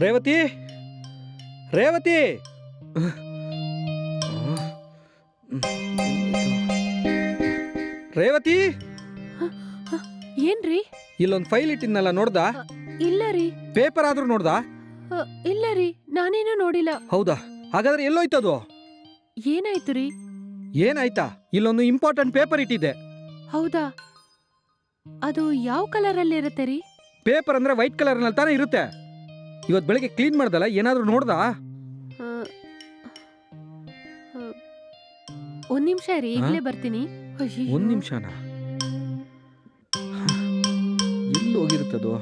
ರೇವತಿ? ರೇವತಿ? ರೇವತಿ? ಏನ್ರಿ? ಇಲ್ಲೊಂದು ಫೈಲ್ ಇಟ್ಟಿದ್ನಲ್ಲ ನೋಡ್ದಾ? ಇಲ್ಲ ರೀ. ಪೇಪರ್ ಆದ್ರೂ ನೋಡ್ದಾ? ಅ, ಇಲ್ಲ ರೀ. ನಾನೇನು ನೋಡಿಲ್ಲ. ಹೌದಾ? ಹಾಗಾದ್ರೆ ಎಲ್ಲೋಯ್ತದು? ಏನಾಯ್ತು ರೀ? ಏನಾಯ್ತಾ? ಇಲ್ಲೊಂದು ಇಂಪಾರ್ಟೆಂಟ್ ಪೇಪರ್ ಇಟ್ಟಿದ್ದೆ. ಹೌದಾ? ಅದು ಯಾವ ಕಲರ್ ಅಲ್ಲಿ ಇರುತ್ತೆ ರೀ? ಪೇಪರ್ ಅಂದ್ರೆ ವೈಟ್ ಕಲರ್ನಲ್ಲಿ ತಾನೇ ಇರುತ್ತೆ. ಇವತ್ತು ಬೆಳಿಗ್ಗೆ ಕ್ಲೀನ್ ಮಾಡ್ದಲ್ಲ ಏನಾದರೂ ನೋಡ್ದಾ? ಒಂದು ನಿಮಿಷ ರೀ ಈಗಲೇ ಬರ್ತೀನಿ. ಅಯ್ಯಯ್ಯೋ. ಒಂದು ನಿಮಿಷನ? ಎಲ್ಲಿ ಹೋಗಿರುತ್ತದು?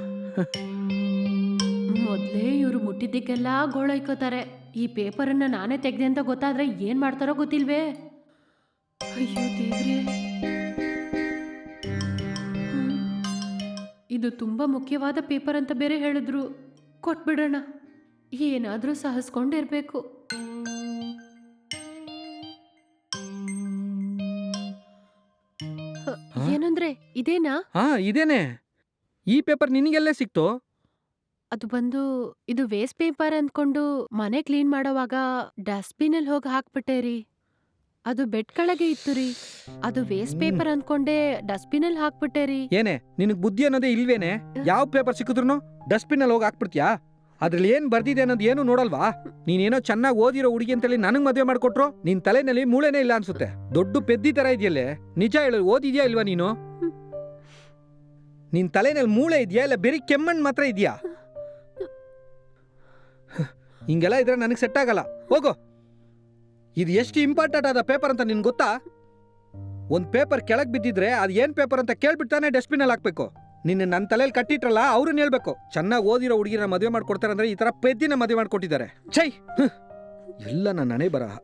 ಮೊದ್ಲೇ ಇವ್ರು ಮುಟ್ಟಿದ್ದಕ್ಕೆಲ್ಲ ಗೋಳೈಕೋತಾರೆ ಈ ಪೇಪರನ್ನ ನಾನೇ ತೆಗ್ದೆ ಅಂತ ಗೊತ್ತಾದ್ರೆ ಏನ್ ಮಾಡ್ತಾರೋ ಗೊತ್ತಿಲ್ವೇ? ಅಯ್ಯೋ ದೇವ್ರೇ. ಹ್ಮ್. ಇದು ತುಂಬಾ ಮುಖ್ಯವಾದ ಪೇಪರ್ ಅಂತ ಬೇರೆ ಹೇಳಿದ್ರು. ಕೊಟ್ಬಿಡೋಣ. ಏನಾದರೂ ಸಹಸ್ಕೊಂಡಿರ್ಬೇಕು. ಏನಂದ್ರೆ ಇದೇನಾ? ಹಾ ಇದೇನೆ. ಈ ಪೇಪರ್ ನಿನಗೆಲ್ಲೇ ಸಿಕ್ತು? ಅದು ಬಂದು ಇದು ವೇಸ್ಟ್ ಪೇಪರ್ ಅಂದ್ಕೊಂಡು ಮನೆ ಕ್ಲೀನ್ ಮಾಡೋವಾಗ ಡಸ್ಟ್ಬಿನ್ ಅಲ್ಲಿ ಹೋಗಿ ಹಾಕ್ಬಿಟ್ಟೆ ರೀ. ಅದು ಬೆಡ್ ಕೆಳಗೆ ಇತ್ತು ರೀ. ಅದು ವೇಸ್ಟ್ ಪೇಪರ್ ಅನ್ಕೊಂಡೆ ಡಸ್ಟ್ಬಿನ್ ಅಲ್ಲಿ ಹಾಕ್ಬಿಟ್ಟೆ ರೀ. ಏನೇ ನಿನಗೆ ಬುದ್ಧಿ ಅನ್ನೋದೇ ಇಲ್ವೇನೆ? ಯಾವ ಪೇಪರ್ ಸಿಕ್ಕಿದ್ರು ಡಸ್ಟ್ಬಿನ್ ಅಲ್ಲಿ ಹೋಗಿ ಹಾಕ್ಬಿಡ್ತೀಯಾ? ಅದ್ರಲ್ಲಿ ಏನ್ ಬರ್ದಿದೆ ಅನ್ನೋದು ಏನು ನೋಡಲ್ವಾ? ನೀನೇನೋ ಚೆನ್ನಾಗಿ ಓದಿರೋ ಹುಡುಗಿ ಅಂತೇಳಿ ನನಗ್ ಮದುವೆ ಮಾಡ್ಕೊಟ್ರು ನಿನ್ ತಲೆನಲ್ಲಿ ಮೂಳೆನೇ ಇಲ್ಲ ಅನ್ಸುತ್ತೆ. ದೊಡ್ಡ ಪೆದ್ದಿ ತರ ಇದೆಯಲ್ಲೇ? ನಿಜ ಹೇಳು ಓದಿದ್ಯಾ ಇಲ್ವಾ ನೀನು. ನಿನ್ ತಲೆನಲ್ಲಿ ಮೂಳೆ ಇದೆಯಾ ಇಲ್ಲ ಬೆರಿ ಕೆಮ್ಮಣ್ಣು ಮಾತ್ರ ಇದೆಯಾ? ಹಿಂಗೆಲ್ಲ ಇದ್ರೆ ನನಗೆ ಸೆಟ್ ಆಗಲ್ಲ. ಹೋಗು. ಇದು ಎಷ್ಟು ಇಂಪಾರ್ಟೆಂಟ್ ಆದ ಪೇಪರ್ ಅಂತ ನಿನ್ಗೆ ಗೊತ್ತಾ? ಒಂದು ಪೇಪರ್ ಕೆಳಗೆ ಬಿದ್ದಿದ್ರೆ ಅದು ಏನು ಪೇಪರ್ ಅಂತ ಕೇಳ್ಬಿಡ್ತಾನೆ ಡಸ್ಟ್ಬಿನಲ್ಲಿ ಹಾಕ್ಬೇಕು. ನಿನ್ನ ನನ್ನ ತಲೆಯಲ್ಲಿ ಕಟ್ಟಿಟ್ರಲ್ಲ ಅವ್ರನ್ನ ಹೇಳ್ಬೇಕು. ಚೆನ್ನಾಗಿ ಓದಿರೋ ಹುಡುಗಿನ ಮದುವೆ ಮಾಡ್ಕೊಡ್ತಾರೆ ಅಂದ್ರೆ ಈ ಥರ ಪೆದ್ದಿನ ಮದುವೆ ಮಾಡ್ಕೊಟ್ಟಿದ್ದಾರೆ. ಛೈ. ಎಲ್ಲ ನನ್ನ ಹಣೆ ಬರಹ.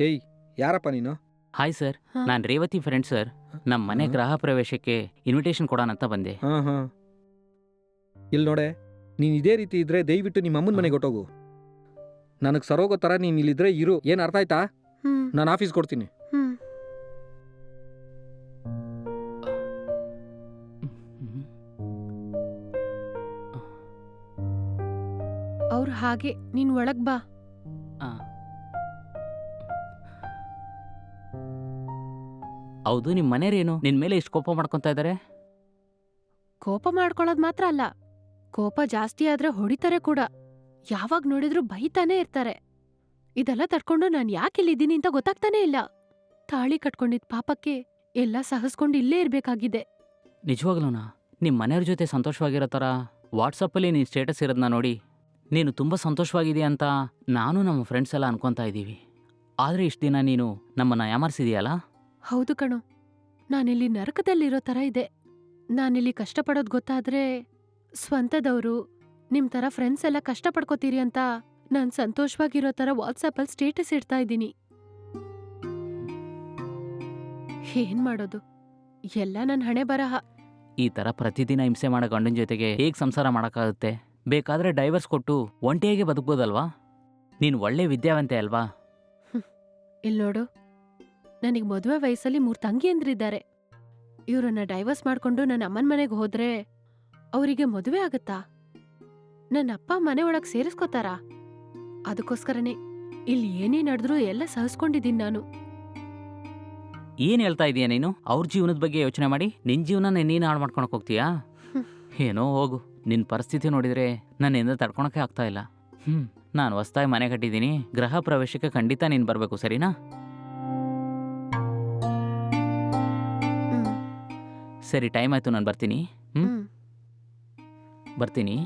ಏಯ್, ಯಾರಪ್ಪ ನೀನು? ಹಾಯ್ ಸರ್ ಹಾ. ನಾನು ರೇವತಿ ಫ್ರೆಂಡ್ ಸರ್ ನಮ್ಮ ಮನೆ ಗ್ರಹ ಗೃಹ ಪ್ರವೇಶಕ್ಕೆ ಇನ್ವಿಟೇಷನ್ ಕೊಡೋಣ ಅಂತ ಬಂದೆ. ಹಾ ಹಾ. ಇಲ್ಲಿ ನೋಡೆ ನೀನ್ ಇದೇ ರೀತಿ ಇದ್ರೆ ದಯವಿಟ್ಟು ನಿಮ್ಮ ಅಮ್ಮನ ಮನೆಗೆ ಹೊಟ್ಟೋಗು ನನಗೆ ಸರೋಗೋ ಥರ ನೀನ್ ಇಲ್ಲಿದ್ರೆ ಇರು. ಏನು ಅರ್ಥ ಆಯ್ತಾ? ಹ್ಮ್. ನಾನು ಆಫೀಸ್ ಕೊಡ್ತೀನಿ. ಹ್ಮ್. ಅವ್ರು ಹಾಗೆ ನೀನ್ ಒಳಗ್ ಬಾ. ಆ. ಹೌದು ನಿಮ್ಮ ಮನೆಯರೇನು ನಿನ್ ಮೇಲೆ ಇಷ್ಟು ಕೋಪ ಮಾಡ್ಕೊತಾ ಇದ್ದಾರೆ ಕೋಪ ಮಾಡ್ಕೊಳ್ಳೋದ್ ಮಾತ್ರ ಅಲ್ಲ. ಕೋಪ ಜಾಸ್ತಿ ಆದ್ರೆ ಹೊಡಿತಾರೆ ಕೂಡ. ಯಾವಾಗ ನೋಡಿದ್ರು ಬೈತಾನೆ ಇರ್ತಾರೆ. ಇದೆಲ್ಲ ತಡ್ಕೊಂಡು ನಾನ್ ಯಾಕೆ ಇಲ್ಲಿದ್ದೀನಿ ಅಂತ ಗೊತ್ತಾಗ್ತಾನೆ ಇಲ್ಲ. ತಾಳಿ ಕಟ್ಕೊಂಡಿದ್ ಪಾಪಕ್ಕೆ ಎಲ್ಲ ಸಹಸ್ಕೊಂಡು ಇಲ್ಲೇ ಇರ್ಬೇಕಾಗಿದೆ. ನಿಜವಾಗ್ಲೂನಾ? ನಿಮ್ಮ ಮನೆಯವ್ರ ಜೊತೆ ಸಂತೋಷವಾಗಿರೋ ಥರ ವಾಟ್ಸಪ್ಪಲ್ಲಿ ನೀನು ಸ್ಟೇಟಸ್ ಇರೋದನ್ನ ನೋಡಿ. ನೀನು ತುಂಬಾ ಸಂತೋಷವಾಗಿದೆ ಅಂತ ನಾನು ನಮ್ಮ ಫ್ರೆಂಡ್ಸ್ ಎಲ್ಲ ಅನ್ಕೊತಾ ಇದ್ದೀವಿ. ಆದ್ರೆ ಇಷ್ಟು ದಿನ ನೀನು ನಮ್ಮನ್ನು ಯಾಮರ್ಸಿದೆಯಲ್ಲ? ಹೌದು ಕಣೋ. ನಾನಿಲ್ಲಿ ನರಕದಲ್ಲಿರೋ ತರ ಇದೆ. ನಾನಿಲ್ಲಿ ಕಷ್ಟಪಡೋದ್ ಗೊತ್ತಾದ್ರೆ ಸ್ವಂತದವರು ನಿಮ್ ತರ ಫ್ರೆಂಡ್ಸ್ ಎಲ್ಲ ಕಷ್ಟ ಪಡ್ಕೋತೀರಿ ಅಂತ ನಾನ್ ಸಂತೋಷವಾಗಿರೋ ತರ ವಾಟ್ಸಪ್ಪಲ್ಲಿ ಸ್ಟೇಟಸ್ ಇಡ್ತಾ ಇದ್ದೀನಿ. ಏನ್ ಮಾಡೋದು? ಎಲ್ಲ ನನ್ನ ಹಣೆ ಬರಹ. ಈ ಥರ ಪ್ರತಿದಿನ ಹಿಂಸೆ ಮಾಡೋ ಗಂಡನ ಜೊತೆಗೆ ಹೇಗ್ ಸಂಸಾರ ಮಾಡೋಕ್ಕಾಗುತ್ತೆ? ಬೇಕಾದರೆ ಡೈವರ್ಸ್ ಕೊಟ್ಟು ಒಂಟಿಯಾಗಿ ಬದುಕ್ಬೋದಲ್ವಾ? ನೀನು ಒಳ್ಳೆ ವಿದ್ಯಾವಂತೆ ಅಲ್ವಾ? ಇಲ್ ನೋಡು. ನನಗ್ ಮದುವೆ ವಯಸ್ಸಲ್ಲಿ ಮೂರು ತಂಗಿಯಂದ್ರಿದ್ದಾರೆ ಇವರನ್ನ ಡೈವರ್ಸ್ ಮಾಡ್ಕೊಂಡು ನನ್ನ ಅಮ್ಮನ ಮನೆಗೆ ಹೋದ್ರೆ ಅವರಿಗೆ ಮದುವೆ ಆಗತ್ತಾ? ನನ್ನ ಅಪ್ಪ ಮನೆ ಒಳಗೆ ಸೇರಿಸ್ಕೋತಾರಾ? ಅದಕ್ಕೋಸ್ಕರನೇ ಇಲ್ಲಿ ಏನೇ ನಡೆದ್ರೂ ಎಲ್ಲ ಸಹಿಸ್ಕೊಂಡಿದ್ದೀನಿ ನಾನು. ಏನು ಹೇಳ್ತಾ ಇದೀಯ ನೀನು? ಅವ್ರ ಜೀವನದ ಬಗ್ಗೆ ಯೋಚನೆ ಮಾಡಿ. ನಿನ್ನ ಜೀವನ ನೀನು ಹಾಳು ಮಾಡ್ಕೊಳಕ್ ಹೋಗ್ತೀಯಾ? ಏನೋ ಹೋಗು. ನಿನ್ನ ಪರಿಸ್ಥಿತಿ ನೋಡಿದ್ರೆ ನನ್ನಿಂದ ತಡ್ಕೊಳಕ್ಕೆ ಆಗ್ತಾ ಇಲ್ಲ. ಹ್ಮ್ ನಾನು ಹೊಸ್ತಾಗಿ ಮನೆ ಕಟ್ಟಿದ್ದೀನಿ. ಗೃಹ ಪ್ರವೇಶಕ್ಕೆ ಖಂಡಿತ ನೀನು ಬರಬೇಕು ಸರಿನಾ? ಸರಿ ಟೈಮ್ ಆಯಿತು ನಾನು ಬರ್ತೀನಿ? ಹ್ಮ್, ಬರ್ತೀನಿ.